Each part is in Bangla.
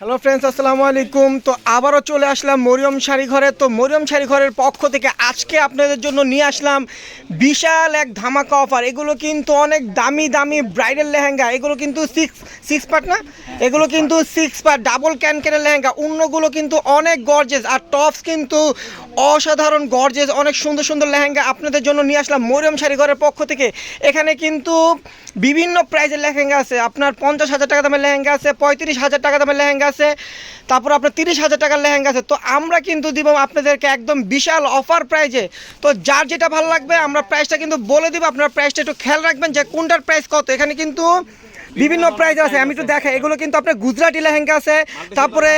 হ্যালো ফ্রেন্ডস আসসালামু আলাইকুম। তো আবারও চলে আসলাম মরিয়ম শাড়ি ঘরে। তো মরিয়ম শাড়ি ঘরের পক্ষ থেকে আজকে আপনাদের জন্য নিয়ে আসলাম বিশাল এক ধামাকা অফার এগুলো কিন্তু অনেক দামি দামি ব্রাইডাল লেহেঙ্গা। এগুলো কিন্তু সিক্স সিক্স পার্ট না? এগুলো কিন্তু সিক্স পার্ট ডাবল ক্যানকেনের লেহেঙ্গা। অন্যগুলো কিন্তু অনেক গর্জেস আর টপস কিন্তু অসাধারণ গর্জেস অনেক সুন্দর সুন্দর লেহেঙ্গা আপনাদের জন্য নিয়ে আসলাম মরিয়ম শাড়ি ঘরের পক্ষ থেকে। এখানে কিন্তু বিভিন্ন প্রাইজের লেহেঙ্গা আছে। আপনার পঞ্চাশ হাজার টাকা দামের লেহেঙ্গা আছে, পঁয়ত্রিশ হাজার টাকা দামের লেহেঙ্গা আছে, তারপর আপনার তিরিশ হাজার টাকার লেহেঙ্গা আছে। তো আমরা কিন্তু দিব আপনাদেরকে একদম বিশাল অফার প্রাইজে তো যার যেটা ভালো লাগবে, আমরা প্রাইসটা কিন্তু বলে দিব। আপনার প্রাইসটা একটু খেয়াল রাখবেন যে কোনটার প্রাইস কত। এখানে কিন্তু বিভিন্ন প্রাইস আছে। আমি একটু দেখাই এগুলো কিন্তু আপনার গুজরাটি লেহেঙ্গা আছে তারপরে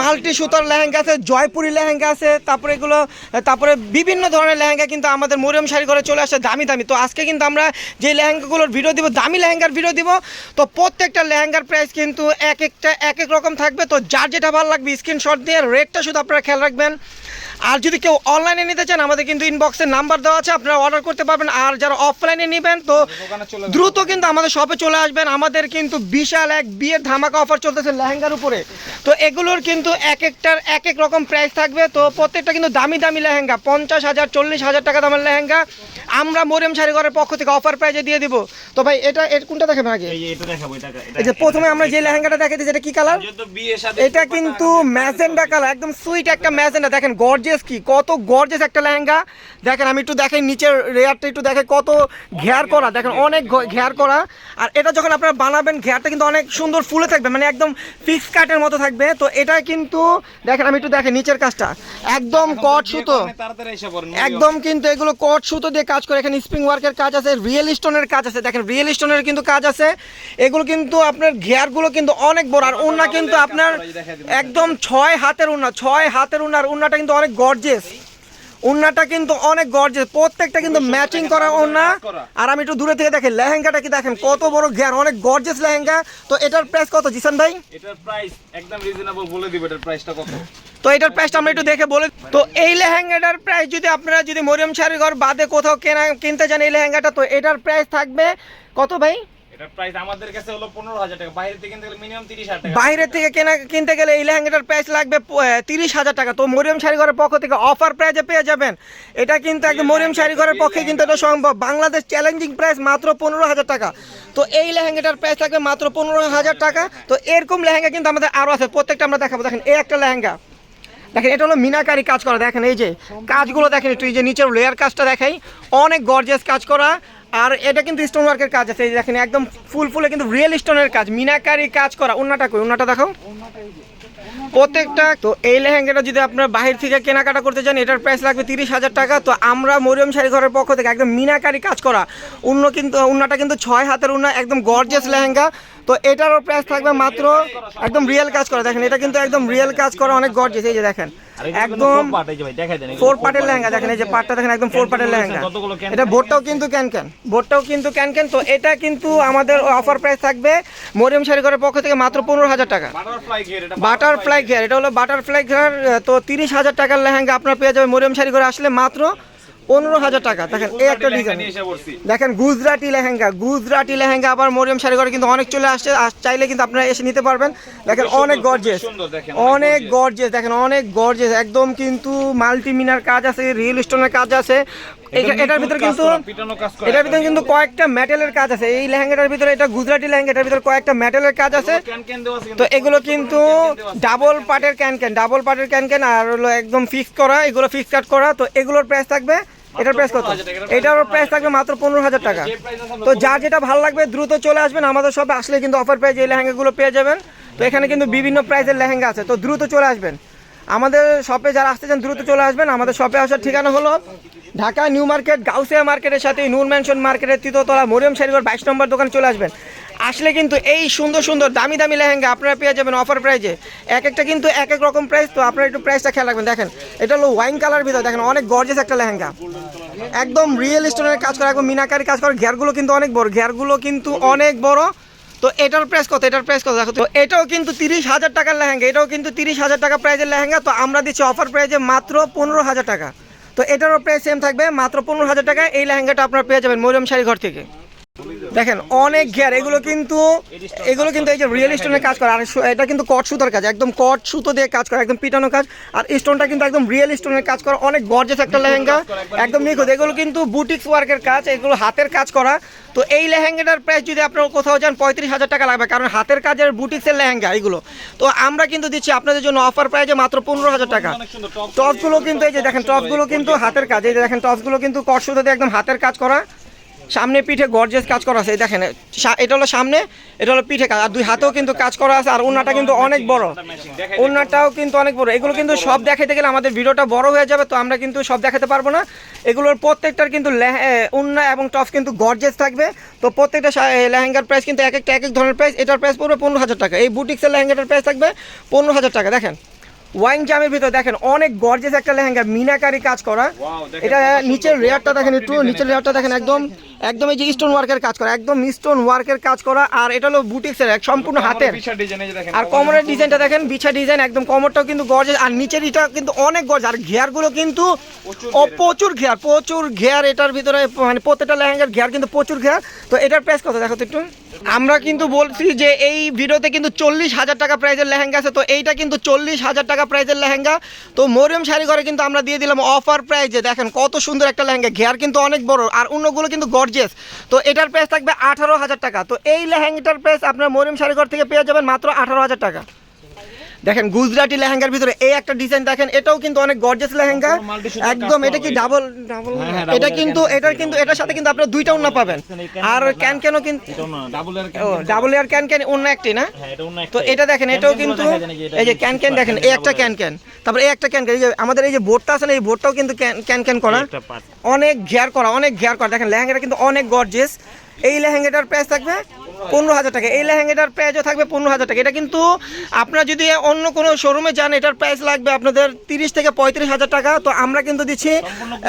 মাল্টি সুতার লেহেঙ্গা আছে জয়পুরি লেহেঙ্গা আছে তারপরে এগুলো তারপরে বিভিন্ন ধরনের লেহেঙ্গা কিন্তু আমাদের মরিয়ম শাড়ি ঘরে চলে আসে দামি দামি। তো আজকে কিন্তু আমরা যে লেহেঙ্গাগুলোর ভিডিও দিব দামি লেহেঙ্গার ভিডিও দিব তো প্রত্যেকটা লেহেঙ্গার প্রাইস কিন্তু এক একটা এক এক রকম থাকবে। তো যার যেটা ভালো লাগবে স্ক্রিনশট দিয়ে রেটটা শুধু আপনারা খেয়াল রাখবেন। আর যদি কেউ অনলাইনে নিতে চান আমাদের কিন্তু ইনবক্সে নাম্বার দেওয়া আছে আপনারা অর্ডার করতে পারবেন। আর যারা অফলাইনে নেবেন তো দ্রুত কিন্তু আমাদের শপে চলে আসবেন। আমাদের কিন্তু বিশাল এক বিয়ের ধামাকা অফার চলতেছে লেহেঙ্গার উপরে। তো এগুলোর কিন্তু এক একটার এক এক রকম প্রাইস থাকবে। তো প্রত্যেকটা কিন্তু দামি দামি লেহেঙ্গা পঞ্চাশ হাজার চল্লিশ হাজার টাকা দামের লেহেঙ্গা। আমরা মরিয়ম শাড়িঘরের পক্ষ থেকে অফার প্রাইজে দিয়ে দিব। তো ভাই এটা এর কোনটা দেখাবেন আগে? এই যে প্রথমে আমরা যে লেহেঙ্গাটা দেখাচ্ছি যেটা কি কালার এটা কিন্তু ম্যাজেন্ডা কালার একদম সুইট একটা ম্যাজেন্ডা। দেখেন গর্জেস কি? কত গর্জেস একটা লেহেঙ্গা। দেখেন আমি একটু দেখেন নিচের রেয়ারটা একটু দেখে কত ঘেয়ার করা। দেখেন অনেক ঘেয়ার করা। আর এটা যখন আপনারা বানাবেন ঘেয়ারটা কিন্তু অনেক সুন্দর ফুলে থাকবে মানে একদম ফিক্স কাটের মতো থাকবে। তো এটা কিন্তু দেখেন আমি একটু দেখেন নিচের কাজটা। একদম কট সুতো। একদম কিন্তু এগুলো কট সুতো দিয়ে কাজ করে। এখানে স্প্রিং ওয়ার্কের কাজ আছে রিয়েল স্টোনের কাজ আছে। দেখেন রিয়েল স্টোনের কিন্তু কাজ আছে। এগুলো কিন্তু আপনার ঘেয়ারগুলো কিন্তু অনেক বড়। আর ওন্না কিন্তু আপনার একদম ছয় হাতের উন্না ছয় হাতের উন্নার উন্নাটা কিন্তু অনেক গর্জেস উন্নাটা কিন্তু অনেক গর্জেস প্রত্যেকটা কিন্তু ম্যাচিং করা ওন্না আর আমি একটু দূরে থেকে দেখেন লেহেঙ্গাটা কি দেখেন কত বড় ঘেয়ার অনেক গর্জেস লেহেঙ্গা। তো এটার প্রাইস কত জিসান ভাই? এটার প্রাইস একদম রিজনেবল বলে দিব এটার প্রাইসটা কত? তো এটার প্রাইসটা আমরা একটু দেখে বলে। তো এই লেহেঙ্গাটার প্রাইস যদি আপনারা যদি মরিয়ম শাড়ির ঘর বাদে কোথাও কেনা কিনতে চান এই লেহেঙ্গাটা তো এটার প্রাইস থাকবে কত ভাই? এটার প্রাইস আমাদের কাছে হলো পনেরো হাজার টাকা। বাইরে থেকে কিনতে গেলে মিনিমাম তিরিশ হাজার টাকা। বাইরে থেকে কেনা কিনতে গেলে এই লেহেঙ্গাটার প্রাইস লাগবে তিরিশ হাজার টাকা। তো মরিয়ম শাড়ি ঘরের পক্ষ থেকে অফার প্রাইজে পেয়ে যাবেন। এটা কিন্তু একদম মরিয়ম শাড়ি ঘরের পক্ষে কিন্তু এটা সম্ভব। বাংলাদেশ চ্যালেঞ্জিং প্রাইস মাত্র পনেরো হাজার টাকা। তো এই লেহেঙ্গাটার প্রাইস থাকবে মাত্র পনেরো হাজার টাকা। তো এরকম লেহেঙ্গা কিন্তু আমাদের আরও আছে। প্রত্যেকটা আমরা দেখাবো। দেখেন এই একটা লেহেঙ্গা। দেখেন এটা হলো মিনাকারি কাজ করা। দেখেন এই যে কাজগুলো দেখেন একটু এই যে নিচের লেয়ার কাজটা দেখাই। অনেক গর্জিয়াস কাজ করা। আর এটা কিন্তু স্টোন ওয়ার্কের কাজ আছে, এই দেখেন, একদম ফুল ফুলে কিন্তু রিয়েল স্টোনের কাজ, মিনাকারি কাজ করা। অন্যটা কই? অন্যটা দেখো প্রত্যেকটা, তো এই লেহেঙ্গাটা যদি আপনারা বাহির থেকে কেনাকাটা করতে চান, এটার প্রাইস লাগবে তিরিশ হাজার টাকা। তো আমরা মরিয়ম শাড়ি ঘরের পক্ষ থেকে একদম মিনাকারি কাজ করা। অন্য কিন্তু, উন্নাটা কিন্তু ছয় হাতের উন্না, একদম গর্জেস লেহেঙ্গা। তো এটারও প্রাইস থাকবে মাত্র একদম রিয়েল কাজ করা। দেখেন, এটা কিন্তু একদম রিয়েল কাজ করা, অনেক গর্জেস এই যে দেখেন একদম ফোর পার্টের লেহেঙ্গা দেখেন এই যে পার্টটা দেখেন একদম ফোর পার্টের লেহেঙ্গা। এটা বোর্ডটাও কিন্তু ক্যান ক্যান বোর্ডটাও কিন্তু ক্যান ক্যান তো এটা কিন্তু আমাদের অফার প্রাইস থাকবে মরিয়ম শাড়িঘরের পক্ষ থেকে মাত্র পনেরো হাজার টাকা। বাটারফ্লাই ঘের এটা হলো বাটারফ্লাই ঘের তো তিরিশ হাজার টাকার লেহেঙ্গা আপনার পেয়ে যাবে মরিয়ম শাড়ি করে আসলে মাত্র পনেরো হাজার টাকা। দেখেন এই একটা ডিজাইন দেখেন গুজরাটি লেহেঙ্গা। গুজরাটি লেহেঙ্গা আবার মরিয়াম শাড়ি ঘরে কিন্তু অনেক চলে আসছে। চাইলে কিন্তু আপনারা এসে নিতে পারবেন। দেখেন অনেক গর্জেস অনেক গর্জেস দেখেন অনেক গর্জেস একদম কিন্তু মাল্টি মিনার কাজ আছে রিয়েল স্টোনের কাজ আছে। এটার ভিতরে কিন্তু এটার ভিতরে কিন্তু কয়েকটা মেটালের কাজ আছে। এই লেহেঙ্গাটার ভিতরে এটা গুজরাটি লেহেঙ্গা এটার ভিতরে কয়েকটা মেটালের কাজ আছে। তো এগুলো কিন্তু ডাবল পার্টের ক্যান ক্যান ডাবল পার্টের ক্যান ক্যান আর হলো একদম ফিক্স করা এগুলো ফিক্স কাট করা। তো এগুলোর প্রাইস থাকবে এটার প্রাইস কত? এটার প্রাইস থাকবে মাত্র পনেরো হাজার টাকা। তো যার যেটা ভালো লাগবে দ্রুত চলে আসবেন। আমাদের সবে আসলে কিন্তু অফার প্রাইস এই লেহেঙ্গাগুলো পেয়ে যাবেন। তো এখানে কিন্তু বিভিন্ন প্রাইসের লেহেঙ্গা আছে। তো দ্রুত চলে আসবেন। আমাদের শপে যারা আসতে চান দ্রুত চলে আসবেন। আমাদের শপে আসার ঠিকানা হলো ঢাকা নিউ মার্কেট গাউসিয়া মার্কেটের সাথে নূর ম্যানশন মার্কেটের তৃতীয়তলা মরিয়ম শাড়িঘর বাইশ নম্বর দোকানে চলে আসবেন। আসলে কিন্তু এই সুন্দর সুন্দর, দামি দামি লেহেঙ্গা আপনারা পেয়ে যাবেন অফার প্রাইজে এক একটা কিন্তু এক এক রকম প্রাইস তো আপনারা একটু প্রাইসটা খেয়াল রাখবেন। দেখেন, এটা হলো ওয়াইন কালার ভিতর। দেখেন, অনেক গর্জেস একটা লেহেঙ্গা। একদম রিয়েল স্টোনের কাজ করা, একদম মিনাকারি কাজ করা। ঘেরগুলো কিন্তু অনেক বড়, ঘেরগুলো কিন্তু অনেক বড়। তো এটার প্রাইস কত? এটার প্রাইস কত? দেখো তো, এটাও কিন্তু তিরিশ হাজার টাকার লেহেঙ্গা, এটাও কিন্তু তিরিশ হাজার টাকা প্রাইজের লেহেঙ্গা। তো আমরা দিচ্ছি অফার প্রাইজে মাত্র পনেরো হাজার টাকা। তো এটারও প্রাইস সেম থাকবে, মাত্র পনেরো হাজার টাকা এই লেহেঙ্গাটা আপনারা পেয়ে যাবেন মরিয়ম শাড়ি ঘর থেকে। দেখেন অনেক ঘের এগুলো কিন্তু এগুলো কিন্তু এই যে রিয়েল স্টোনের কাজ করে। আর এটা কিন্তু কট সুতোর কাজ একদম কট সুতো দিয়ে কাজ করে একদম পিটানো কাজ। আর স্টোনটা কিন্তু একদম রিয়েল স্টোনের কাজ করা অনেক গর্জেস একটা লেহেঙ্গা। একদম নিখুঁত। এগুলো কিন্তু বুটিক্স ওয়ার্কের কাজ এগুলো হাতের কাজ করা। তো এই লেহেঙ্গাটার প্রাইস যদি আপনারা কোথাও যান পঁয়ত্রিশ হাজার টাকা লাগবে কারণ হাতের কাজের বুটিক্সের লেহেঙ্গা এগুলো। তো আমরা কিন্তু দিচ্ছি আপনাদের জন্য অফার প্রাইজে মাত্র পনেরো হাজার টাকা। অনেক সুন্দর টপ টপসগুলো কিন্তু এই যে দেখেন টপসগুলো কিন্তু হাতের কাজ। এই যে দেখেন টপসগুলো কিন্তু কট সুতো দিয়ে একদম হাতের কাজ করা। সামনে পিঠে গর্জেস কাজ করা আছে দেখেন এটা হলো সামনে এটা হলো পিঠে কাজ। আর দুই হাতেও কিন্তু কাজ করা আছে আর ওনাটা কিন্তু অনেক বড়। ওনাটাও কিন্তু অনেক বড়। এগুলো কিন্তু সব দেখাতে গেলে আমাদের ভিডিওটা বড় হয়ে যাবে তো আমরা কিন্তু সব দেখাতে পারব না। এগুলোর প্রত্যেকটার কিন্তু এ, এবং টপস কিন্তু গর্জেস থাকবে। তো প্রত্যেকটা লেহেঙ্গার প্রাইস কিন্তু এক একটা এক এক ধরনের প্রাইস এটার প্রাইস পড়বে পনেরো হাজার টাকা। এই বুটিক্সের লেহেঙ্গাটার প্রাইস থাকবে পনেরো হাজার টাকা দেখেন। ওয়াইন জামের ভিতর দেখেন অনেক গর্জেস একটা লেহেঙ্গা মিনাকারি কাজ করা। এটা নিচের রেয়ারটা দেখেন একটু নিচের। রেয়ারটা দেখেন একদম একদম এই যে স্টোন ওয়ার্কের কাজ করা একদম স্টোন ওয়ার্কের কাজ করা আর এটা হলো বুটিক্সের এক সম্পূর্ণ হাতের। আর কোমরের ডিজাইনটা দেখেন বিছা ডিজাইন একদম কোমরটাও কিন্তু গর্জেস আর নিচের এটা কিন্তু অনেক গর্জ আর ঘেয়ারগুলো কিন্তু প্রচুর ঘেয়ার প্রচুর ঘেয়ার এটার ভিতরে মানে প্রত্যেকটা লেহেঙ্গার ঘেয়ার কিন্তু প্রচুর ঘেয়ার তো এটার প্রাইস কত? দেখো তো একটু। আমরা কিন্তু বলছি যে এই ভিডিওতে কিন্তু চল্লিশ হাজার টাকা প্রাইজের লেহেঙ্গা আছে, তো এইটা কিন্তু চল্লিশ হাজার টাকা প্রাইজের লেহেঙ্গা। তো মরিয়ম শাড়ি ঘরে কিন্তু আমরা দিয়ে দিলাম অফার প্রাইজে দেখেন কত সুন্দর একটা লেহেঙ্গা ঘেয়ার কিন্তু অনেক বড়, আর অন্যগুলো কিন্তু গর্জেস তো এটার প্রাইস থাকবে আঠারো হাজার টাকা। তো এই লেহেঙ্গাটার প্রাইস আপনার মরিয়ম শাড়ি ঘর থেকে পেয়ে যাবেন মাত্র আঠারো হাজার টাকা। দেখেন গুজরাটি লেহেঙ্গার ভিতরে এই একটা ডিজাইন দেখেন এটাও কিন্তু অনেক গর্জিয়াস লেহেঙ্গা। একদম এটা কি ডাবল ডাবল হ্যাঁ, হ্যাঁ, এটা কিন্তু এটার কিন্তু এটার সাথে কিন্তু আপনারা দুইটা উন্না পাবেন। আর ক্যান ক্যানও কিন্তু ডাবল এয়ার ক্যান ক্যান অন্য একটি না? হ্যাঁ তো এটা দেখেন এটাও কিন্তু এই যে ক্যান ক্যান দেখেন এই একটা ক্যান ক্যান তারপরে এই একটা ক্যান ক্যান এই যে আমাদের এই যে বোর্ডটা আছে না এই বোর্ডটাও কিন্তু ক্যান ক্যান করা। অনেক ঘেয়ার করা অনেক ঘেয়ার করা। দেখেন লেহেঙ্গাটা কিন্তু অনেক গর্জেস এই লেহেঙ্গাটার প্রাইস থাকবে পনেরো হাজার টাকা। এই লেহেঙ্গাটার প্রাইসও থাকবে পনেরো হাজার টাকা। এটা কিন্তু আপনারা যদি অন্য কোনো শোরুমে যান এটার প্রাইস লাগবে আপনাদের তিরিশ থেকে পঁয়ত্রিশ হাজার টাকা। তো আমরা কিন্তু দিচ্ছি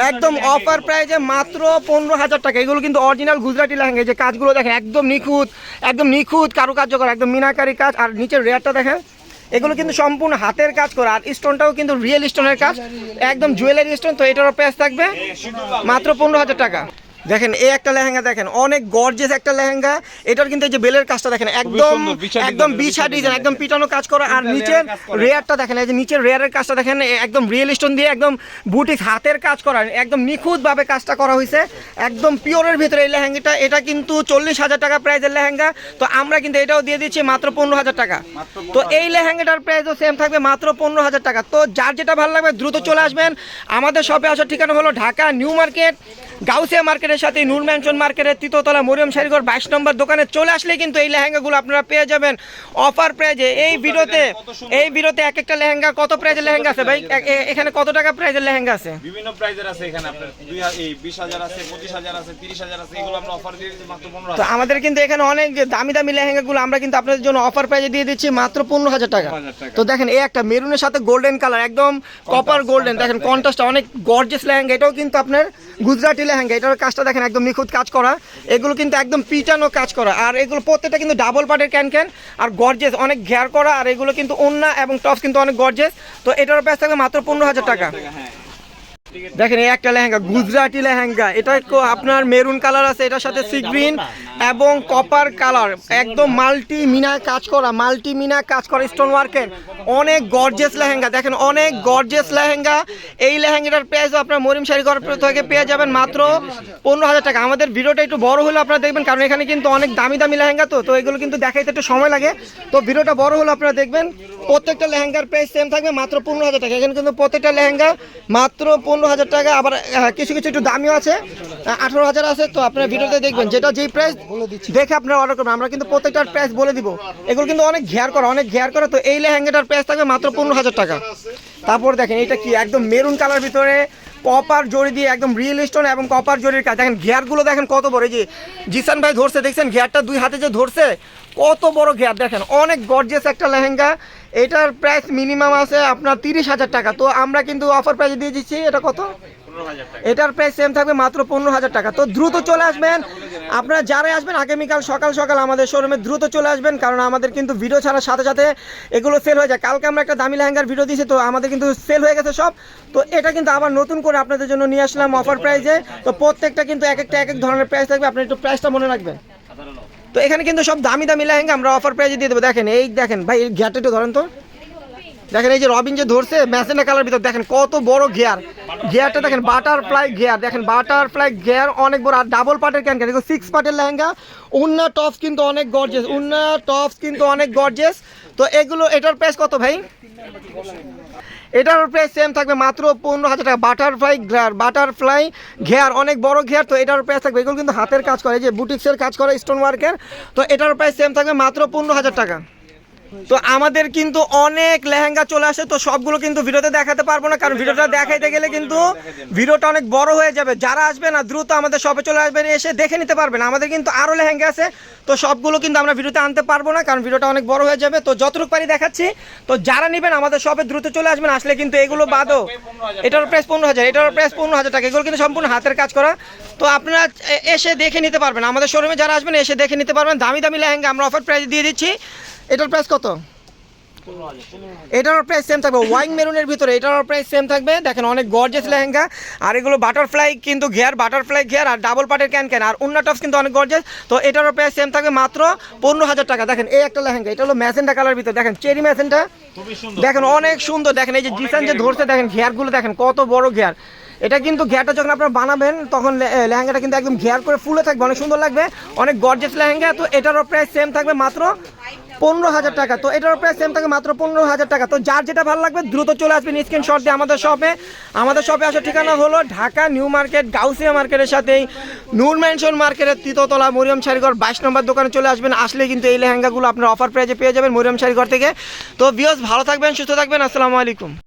একদম অফার প্রাইসে মাত্র পনেরো হাজার টাকা। এগুলো কিন্তু অরিজিনাল গুজরাটি লেহেঙ্গা। যে কাজগুলো দেখেন একদম নিখুঁত একদম নিখুঁত কারুকার্য করা একদম মিনাকারি কাজ। আর নিচের রেয়ারটা দেখেন এগুলো কিন্তু সম্পূর্ণ হাতের কাজ করা। আর স্টোনটাও কিন্তু রিয়েল স্টোনের কাজ। একদম জুয়েলারি স্টোন তো এটারও প্রাইস থাকবে মাত্র পনেরো হাজার টাকা। দেখেন এই একটা লেহেঙ্গা দেখেন অনেক গর্জেস একটা লেহেঙ্গা। এটার কিন্তু এই যে বেলের কাজটা দেখেন একদম একদম বিছা ডিজাইন একদম পিটানো কাজ করা। আর নিচের। রেয়ারটা দেখেন এই যে নিচের রেয়ারের কাজটা দেখেন একদম রিয়েল স্টোন দিয়ে একদম বুটিক হাতের কাজ করা একদম নিখুঁতভাবে কাজটা করা হয়েছে। একদম পিওরের ভিতরে এই লেহেঙ্গাটা এটা কিন্তু চল্লিশ হাজার টাকা প্রাইজের লেহেঙ্গা। তো আমরা কিন্তু এটাও দিয়ে দিচ্ছি মাত্র পনেরো হাজার টাকা। তো এই লেহেঙ্গাটার প্রাইসও সেম থাকবে মাত্র পনেরো হাজার টাকা। তো যার যেটা ভালো লাগবে দ্রুত চলে আসবেন। আমাদের শপে আসার ঠিকানা হলো ঢাকা নিউ মার্কেট। গাউসিয়া মার্কেটের সাথে নূর ম্যানশন মার্কেটের তৃতীয়তলা মরিয়ম শাড়িঘর বাইশ নম্বর দোকানে চলে আসলে কিন্তু এই লেহেঙ্গাগুলো আপনারা পেয়ে যাবেন। অফার প্রাইজে। এই ভিডিওতে এই ভিডিওতে এক একটা লেহেঙ্গা কত প্রাইজের লেহেঙ্গা আছে ভাই? এখানে কত টাকা প্রাইজের লেহেঙ্গা আছে? বিভিন্ন প্রাইজের আছে এখানে আপনার এই বিশ হাজার আছে পঁচিশ হাজার আছে তিরিশ হাজার আছে এগুলো আমরা অফার দিয়ে দিচ্ছি মাত্র পনেরো তো আমাদের কিন্তু এখানে অনেক দামি দামি লেহেঙ্গাগুলো আমরা কিন্তু আপনাদের জন্য অফার প্রাইজে দিয়ে দিচ্ছি মাত্র পনেরো হাজার টাকা। তো দেখেন এই একটা মেরুনের সাথে গোল্ডেন কালার একদম কপার গোল্ডেন দেখেন কন্ট্রাস্টটা অনেক গর্জেস লেহেঙ্গা এটাও কিন্তু আপনার গুজরাটি লেহেঙ্গা, এটার কাজটা দেখেন একদম নিখুঁত কাজ করা। এগুলো কিন্তু একদম পিটানো কাজ করা। আর এগুলো প্রত্যেকটা কিন্তু ডাবল পার্টের ক্যান ক্যান আর গর্জেস অনেক ঘেয়ার করা, আর এগুলো কিন্তু ওন্না এবং টপস কিন্তু অনেক গর্জেস তো এটার প্রাইস থাকবে মাত্র পনেরো হাজার টাকা হ্যাঁ। দেখেন, এই একটা লেহেঙ্গা, গুজরাটি লেহেঙ্গা। এটা আপনার মেরুন কালার আছে, এটার সাথে সি গ্রিন এবং কপার কালার। একদম মাল্টি মিনা কাজ করা মাল্টি মিনা কাজ করা স্টোন ওয়ার্কের অনেক গর্জেস লেহেঙ্গা, দেখেন, অনেক গর্জেস লেহেঙ্গা। এই লেহেঙ্গাটার প্রাইসও আপনার মরিম শাড়ি ঘর থেকে পেয়ে যাবেন মাত্র পনেরো হাজার টাকা। আমাদের ভিডিওটা একটু বড় হলে আপনারা দেখবেন, কারণ এখানে কিন্তু অনেক দামি দামি লেহেঙ্গা তো তো এগুলো কিন্তু দেখাইতে একটু সময় লাগে। তো ভিডিওটা বড় হলে আপনারা দেখবেন, প্রত্যেকটা লেহেঙ্গার প্রাইস সেম থাকবে, মাত্র পনেরো হাজার টাকা। এখানে কিন্তু প্রত্যেকটা লেহেঙ্গা মাত্র পনেরো হাজার টাকা, আবার কিছু কিছু একটু দামিও আছে আঠারো হাজার আছে, তো আপনারা ভিডিওতে দেখবেন, যেটা যেই প্রাইস দেখে আপনারা অর্ডার করবেন, আমরা কিন্তু প্রত্যেকটার প্রাইস বলে দিব। এগুলো কিন্তু অনেক ঘেয়ার করা, অনেক ঘেয়ার করা, তো এই লেহেঙ্গাটার প্রাইস থাকবে মাত্র পনেরো হাজার টাকা। তারপর দেখেন, এটা কি একদম মেরুন কালার ভিতরে কপার জড়ি দিয়ে একদম রিয়েল স্টোন এবং কপার জড়ির কাজ। দেখেন ঘেয়ারগুলো দেখেন কত বড় যে জিসান ভাই ধরছে, দেখছেন? ঘেয়ারটা দুই হাতে যে ধরছে, কত বড় ঘেয়ার দেখেন, অনেক গর্জিয়াস একটা লেহেঙ্গা। এটার প্রাইস মিনিমাম আছে আপনার তিরিশ হাজার টাকা। তো আমরা কিন্তু অফার প্রাইসে দিয়ে দিচ্ছি, এটা কত? এটার প্রাইস সেম থাকবে মাত্র পনেরো হাজার টাকা। তো দ্রুত চলে আসবেন। আপনারা যারাই আসবেন, আগামীকাল সকাল সকাল আমাদের শোরুমে দ্রুত চলে আসবেন, কারণ আমাদের কিন্তু ভিডিও ছাড়ার সাথে সাথে এগুলো সেল হয়ে যায়। কালকে আমরা একটা দামি লেহেঙ্গার ভিডিও দিয়েছি, তো আমাদের কিন্তু সেল হয়ে গেছে সব। তো এটা কিন্তু আবার নতুন করে আপনাদের জন্য নিয়ে আসলাম অফার প্রাইসে তো প্রত্যেকটা কিন্তু এক একটা এক এক ধরনের প্রাইস থাকবে। আপনি একটু প্রাইসটা মনে রাখবেন। তো এখানে কিন্তু সব দামি দামি লেহেঙ্গা আমরা অফার প্রাইজে দিয়ে দেবো। দেখেন, এই দেখেন, ভাই, এই ঘেয়ারটা একটু ধরেন তো। দেখেন, এই যে রবিন যে ধরছে ম্যাসেন্ডা কালার ভিতর, দেখেন, কত বড় গিয়ার গিয়ারটা দেখেন বাটারফ্লাই গিয়ার দেখেন বাটারফ্লাই গিয়ার অনেক বড়, আর ডাবল পার্টের ক্যান এগুলো সিক্স পার্টের লেহেঙ্গা। উন্না টপস কিন্তু অনেক গর্জেস উন্না টপস কিন্তু অনেক গর্জেস তো এগুলো, এটার প্রাইস কত, ভাই? এটার প্রাইস সেম থাকবে মাত্র পনেরো হাজার টাকা। বাটারফ্লাই ঘেয়ার বাটারফ্লাই ঘেয়ার অনেক বড় ঘেয়ার তো এটার প্রাইস থাকবে। এগুলো কিন্তু হাতের কাজ করে যে বুটিক্সের কাজ করে স্টোন ওয়ার্কের তো এটার প্রাইস সেম থাকবে মাত্র পনেরো হাজার টাকা। তো আমাদের কিন্তু অনেক লেহেঙ্গা চলে আসে, তো সবগুলো কিন্তু ভিডিওতে দেখাতে পারব না, কারণ ভিডিওটা দেখাইতে গেলে কিন্তু ভিডিওটা অনেক বড় হয়ে যাবে। যারা আসবে না, দ্রুত আমাদের সবে চলে আসবেন, এসে দেখে নিতে পারবেন। আমাদের কিন্তু আরও লেহেঙ্গা আছে, তো সবগুলো কিন্তু আমরা ভিডিওতে আনতে পারব না, কারণ ভিডিওটা অনেক বড় হয়ে যাবে। তো যতটুকু পারি দেখাচ্ছি, তো যারা নেবেন, আমাদের সবে দ্রুত চলে আসবেন, আসলে কিন্তু এগুলো বাদও এটার প্রাইস পনেরো হাজার, এটার প্রাইস পনেরো হাজার টাকা, এগুলো কিন্তু সম্পূর্ণ হাতের কাজ করা। তো আপনারা এসে দেখে নিতে পারবেন। আমাদের শোরুমে যারা আসবেন, এসে দেখে নিতে পারবেন। দামি দামি লেহেঙ্গা আমরা অফার প্রাইস দিয়ে দিচ্ছি। এটার প্রাইস কত? এটার প্রাইস সেম থাকবে। ওয়াইন মেরুনের ভিতরে এটার প্রাইস সেম থাকবে। দেখেন অনেক গর্জেস লেহেঙ্গা। আর এগুলো বাটারফ্লাই কিন্তু ঘেয়ার বাটারফ্লাই ঘেয়ার আর ডাবল পাটের ক্যান ক্যান আর উন্না টপস কিন্তু অনেক গর্জেস তো এটারও প্রাইস সেম থাকবে মাত্র পনেরো হাজার টাকা। দেখেন এই একটা লেহেঙ্গা এটা হলো ম্যাসেন্টা কালার ভিতরে। দেখেন চেরি ম্যাসেন্টা খুবই সুন্দর। দেখেন অনেক সুন্দর। দেখেন এই যে জিসান যে ধরছে দেখেন ঘেয়ারগুলো দেখেন কত বড় ঘেয়ার এটা কিন্তু ঘেয়ারটা যখন আপনারা বানাবেন তখন লেহেঙ্গাটা কিন্তু একদম ঘেয়ার করে ফুলে থাকবে। অনেক সুন্দর লাগবে। অনেক গর্জেস লেহেঙ্গা। তো এটারও প্রাইস সেম থাকবে মাত্র পনেরো হাজার টাকা। তো এটার প্রাইস সেম থাকে মাত্র পনেরো হাজার টাকা। তো যার যেটা ভালো লাগবে দ্রুত চলে আসবেন স্ক্রিন শট দিয়ে আমাদের শপে আমাদের শপে আসার ঠিকানা হলো ঢাকা নিউ মার্কেট, গাউসিয়া মার্কেটের সাথেই। নূর ম্যানশন মার্কেটের তৃতীয়তলা মরিয়ম শাড়িঘর, বাইশ নম্বর দোকানে চলে আসবেন। আসলে কিন্তু এই লেহেঙ্গাগুলো আপনার অফার প্রাইজে পেয়ে যাবেন মরিয়ম শাড়িঘর থেকে। তো বিয়স ভালো থাকবেন, সুস্থ থাকবেন। আসসালামু আলাইকুম।